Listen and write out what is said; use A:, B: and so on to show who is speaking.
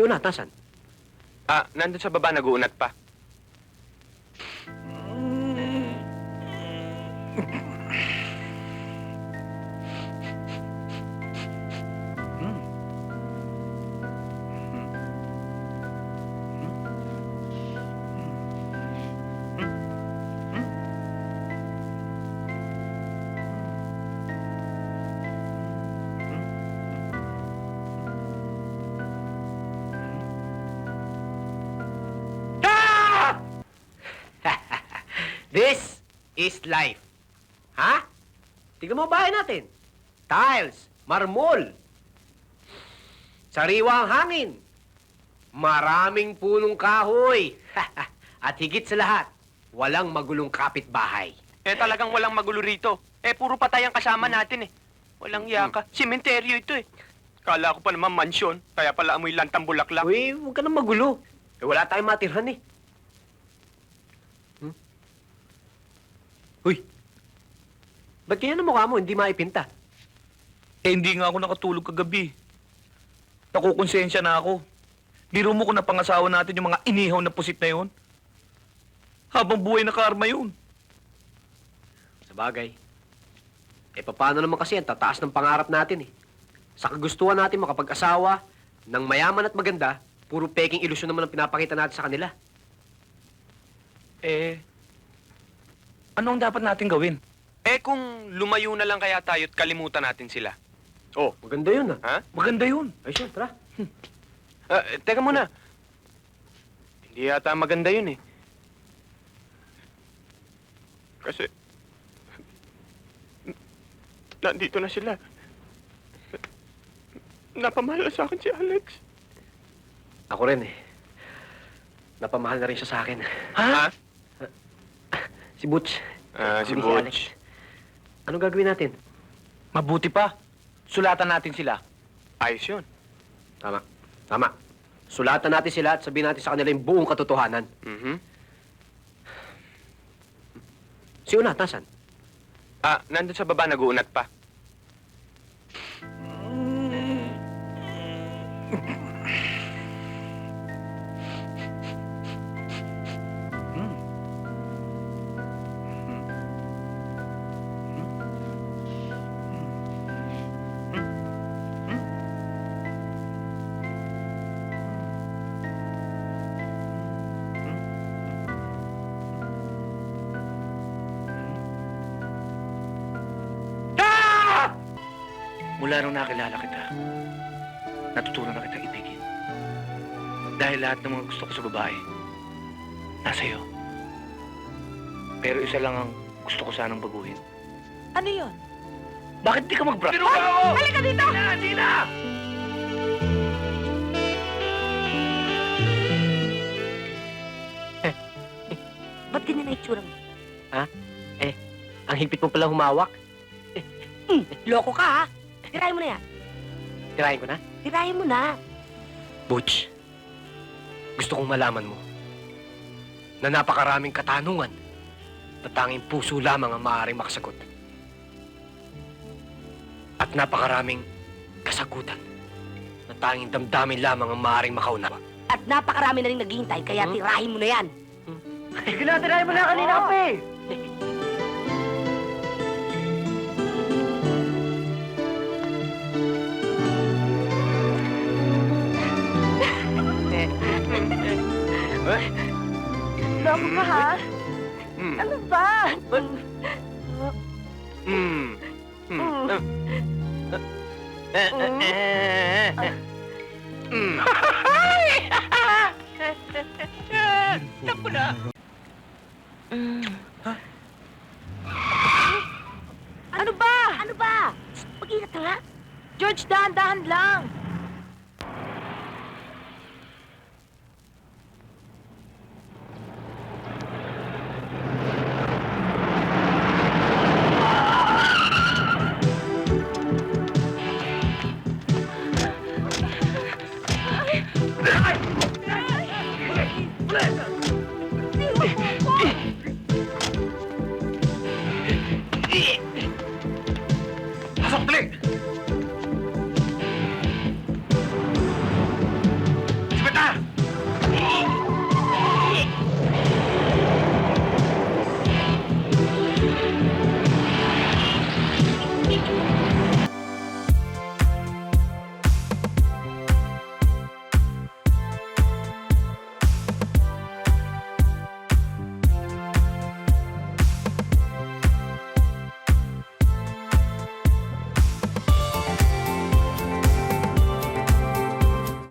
A: Si Unat?
B: Ah, nandun sa baba, nag-uunat pa.
A: This is life. Ha? Tignan mo bahay natin. Tiles, marmol. Sariwa ang hangin. Maraming punong kahoy. At higit sa lahat, walang magulong kapitbahay.
B: Eh, talagang walang magulo rito. Eh, puro patay ang kasama natin eh. Walang yaka. Sementeryo ito eh. Kala ko pa naman mansyon, kaya pala amoy lantang bulaklak.
A: Uy, huwag ka nang magulo. Eh, wala tayong matirhan eh. Uy, ba't ganyan ang mukha mo? Hindi maipinta.
C: Eh, hindi nga ako nakatulog kagabi. Nakukonsensya na ako. Biro mo kung napangasawa natin yung mga inihaw na pusit na yun. Habang buhay na karma yun.
A: Sa bagay. Eh, paano naman kasi ang tataas ng pangarap natin eh. Sa kagustuhan natin makapag-asawa ng mayaman at maganda, puro peking ilusyon naman ang pinapakita natin sa kanila.
C: Eh, ano ang dapat natin gawin?
B: Eh, kung lumayo na lang kaya tayo at kalimutan natin sila. Oh,
A: Maganda yun ah.
B: ha?
C: Maganda yun.
A: Ay, siya, tara.
B: Ah, eh, teka muna. Hindi yata maganda yun eh. Kasi... Nandito na sila. Napamahal na sa akin si Alex.
A: Ako rin eh. Napamahal na rin siya sa akin.
B: Ha?
A: Si Butch.
B: Ah, si
A: Hindi
B: Butch.
A: Alex. Anong gagawin natin?
C: Mabuti pa. Sulatan natin sila.
B: Ayos yun.
A: Tama. Tama. Sulatan natin sila at sabihin natin sa kanila yung buong katotohanan.
B: Mhm.
A: Si Unat, nasan?
B: Ah, nandun sa baba, nag-uunat pa.
C: Mula nung nakilala kita, natutunan na kita ibigin. Dahil lahat ng mga gusto ko sa babae, nasa iyo. Pero isa lang ang gusto ko sanang baguhin.
D: Ano yun?
C: Bakit di ka mag-bra? Pero
D: Ay! Halika dito!
C: Sina! Sina!
D: Ba't ganyan na itsura mo?
A: Ang higpit mo pala humawak.
D: Hmm, loko ka ha? Tirahin mo na yan.
A: Tirahin ko na.
D: Tirahin mo na.
A: Butch, gusto kong malaman mo na napakaraming katanungan na tanging puso lamang ang maaaring makasagot. At napakaraming kasagutan na tanging damdamin lamang ang maaaring makaunawa.
D: At napakarami na rin naghihintay, kaya
A: Hmm?
D: tirahin mo na yan.
A: Sige na, tirahin mo na kanina pa
D: Loko ka ha?
B: Hmm.
D: Ano ba?
B: Hmm. Hmm.
D: Hmm.
B: Eh, eh, eh, eh. Hmm. Naku na.
D: Ano ba? Ano ba? Mag-ingat ka nga. George, dahan-dahan lang.